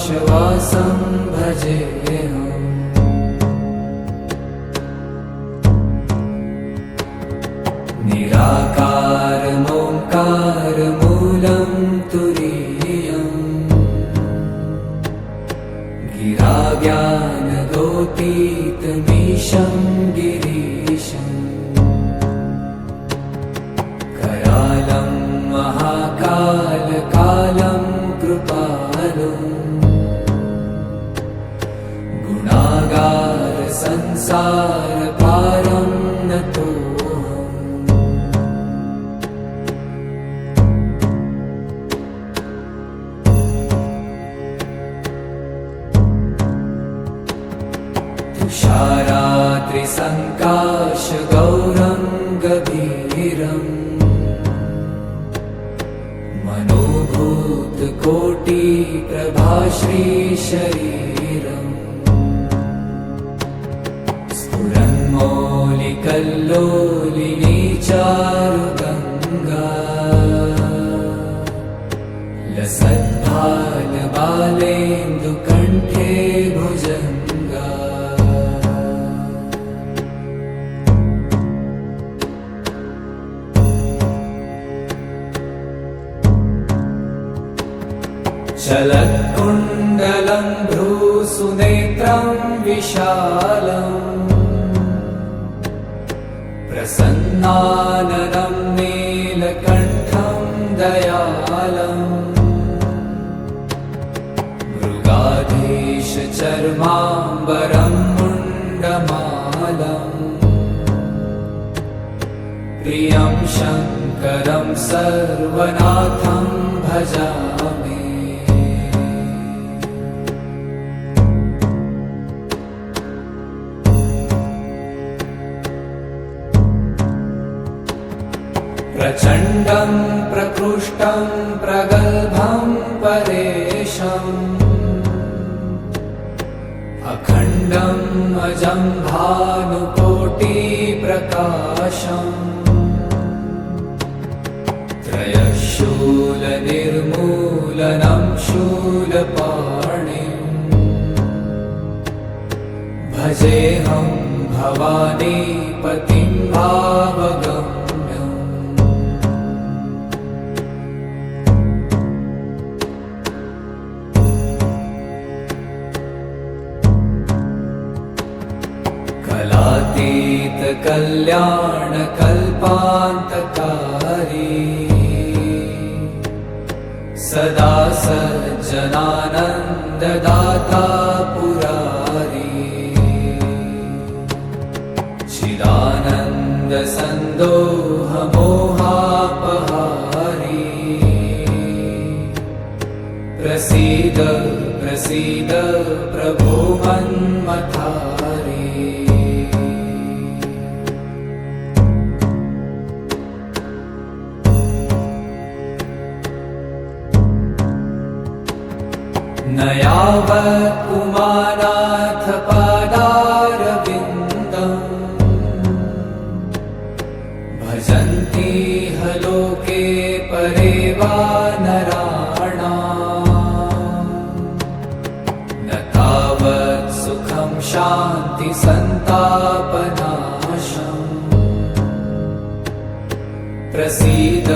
निराकाशवासं भजेऽहम् निराकारमोङ्कारमूलं तुरीयम् गिराज्ञानगोतीतमीशं गिरीशम् करालं महाकालकालं कृपालु गुणागारसंसारपारं नतोऽहम् तुषारात्रिसङ्काशगौरं गभीरम् मनोभूतकोटिप्रभाश्रीशरीरम् स्फुरन्मौलिकल्लोलिनी चारुगङ्गा लसद्भालबालेन्दुकण्ठे भुजङ्गा। चलत्कुण्डलं भ्रूसुनेत्रं विशालम् प्रसन्नाननं नीलकण्ठं दयालम्। मृगाधीशचर्माम्बरं मुण्डमालम्। प्रियं शङ्करं सर्वनाथं भजामि प्रचण्डं प्रकृष्टं प्रगल्भं परेशम्। अखण्डम् अजं भानुकोटिप्रकाशम् त्रयशूलनिर्मूलनं शूलपाणिम्। भजेऽहं भवानीपतिं सज्जनानन्ददाता पुरारी। चिदानन्दसन्दोहमोहापहारी प्रसीद प्रसीद प्रभो मन्मथारी न यावत् उमानाथ पादारविन्दम्। भजन्ति ह लोके परे वा नराणा। न तावत् सुखं शान्ति सन्तापनाशम्। प्रसीद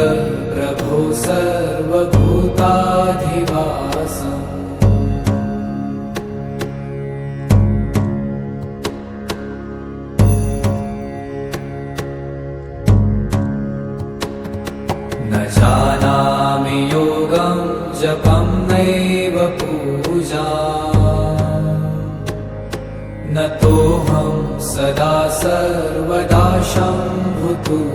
प्रभो सर्वभूताधिवासम् जपं नैव पूजा। न तोऽहं सदा सर्वदा शम्भुतुभ्यम्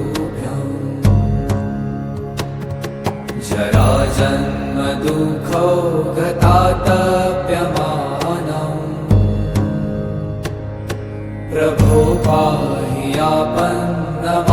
जराजन्म दुःखौ गतातप्यमानम् प्रभो पाहि आपन्नमामीश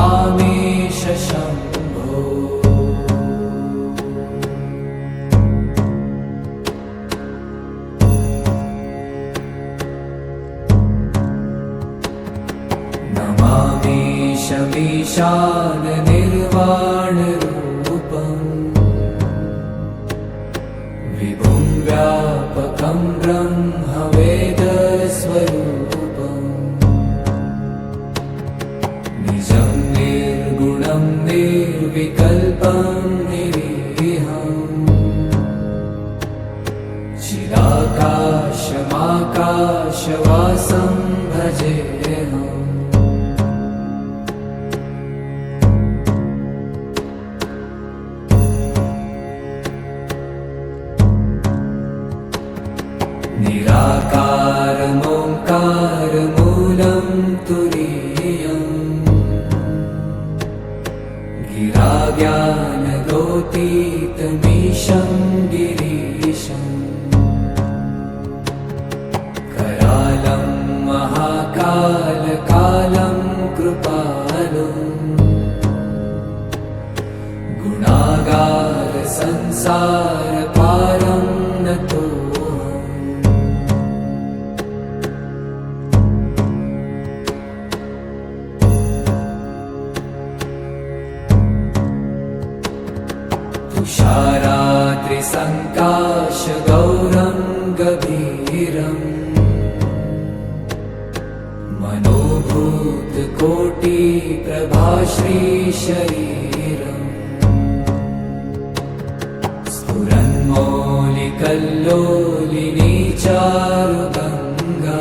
गुणागारसंसारपारं नतोऽहम् तुषारात्रिसङ्काशगौरं गभीरम् मनोभूतकोटिप्रभाश्रीशरीरम् स्फुरन्मौलिकल्लोलिनी चारुगङ्गा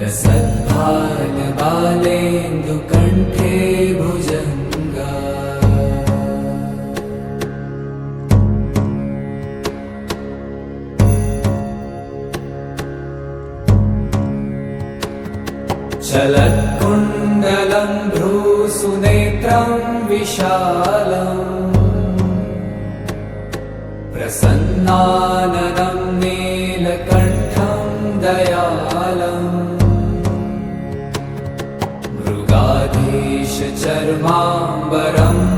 लसद्भालबालेन्दुकण्ठे भुजङ्गा। चलत्कुण्डलं भ्रूसुनेत्रं विशालम् प्रसन्नाननं नीलकण्ठं दयालम्। मृगाधीशचर्माम्बरं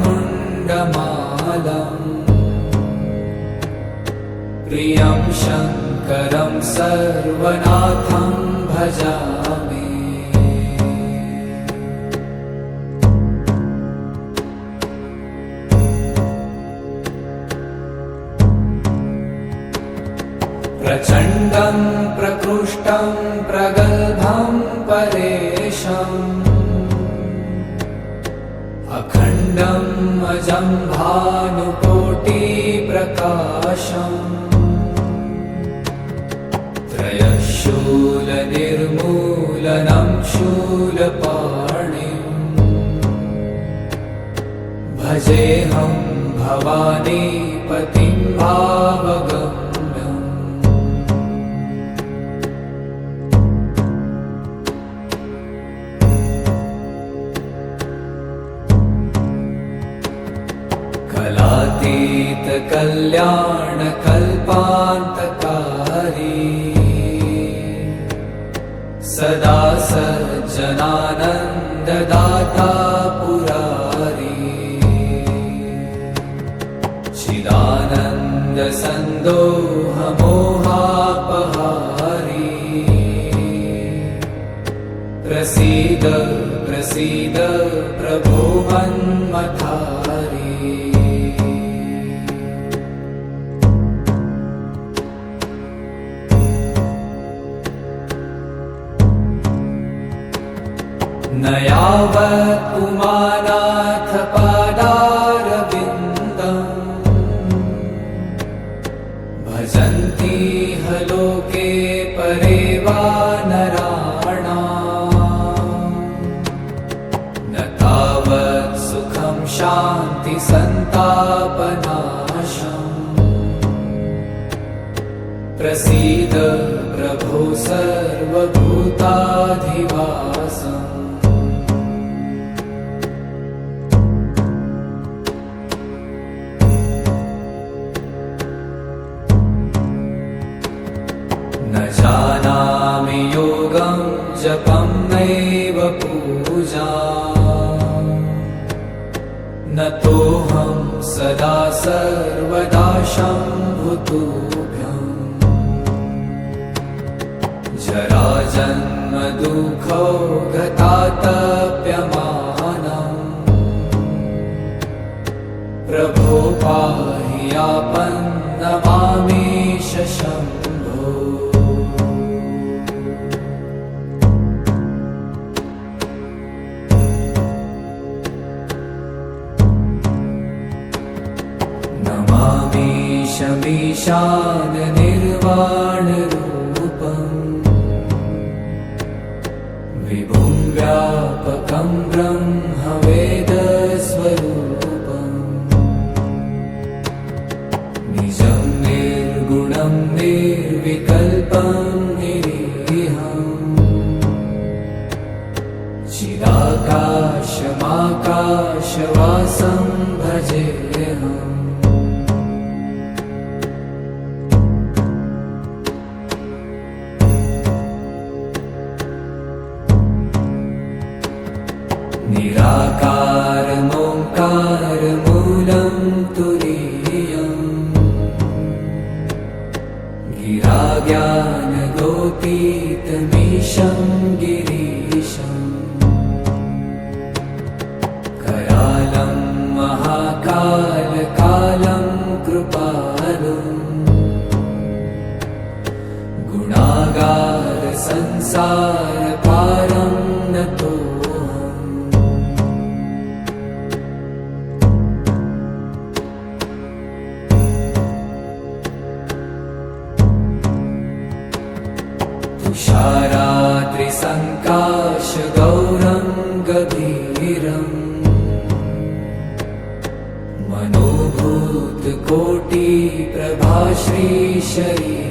मुण्डमालम्। प्रियं शङ्करं सर्वनाथं भजामि प्रचण्डं प्रकृष्टं प्रगल्भं परेशम्। अखण्डम् अजं भानुकोटिप्रकाशम् त्रयशूलनिर्मूलनं शूलपाणिम्। भजेऽहं भवानी कलातीतकल्याणकल्पान्तकारी सदा सज्जनानन्ददाता पुरारी। चिदानन्दसन्दोहमोहापहारी प्रसीद प्रसीद प्रभो मन्मथारी न यावत् पुमानाथ पादारविन्दम्। भजन्ति ह लोके परे वा नराणाम् न तावत् सुखं शान्ति सन्तापनाशम्। प्रसीद प्रभो सर्वभूताधिवासम् सदा सर्वदा शम्भुतुभ्यम् जराजन्म दुःखौ गतातप्यमानम् प्रभो पाहि आपन्नमामीश शम्भो निर्वाणरूपम् विभुं व्यापकं ब्रह्मवेदस्वरूपम् निजं निर्गुणं निर्विकल्पं निरीहम् चिदाकाशमाकाशवासं भजेऽहम् गिराज्ञानगोपीतमीशं गिरीशम् करालं महाकालकालं कृपालुम् गुणागारसंसारपारं तुषाराद्रिसङ्काशगौरङ्गभीरम् मनोभूतकोटिप्रभाश्रीशरीरम्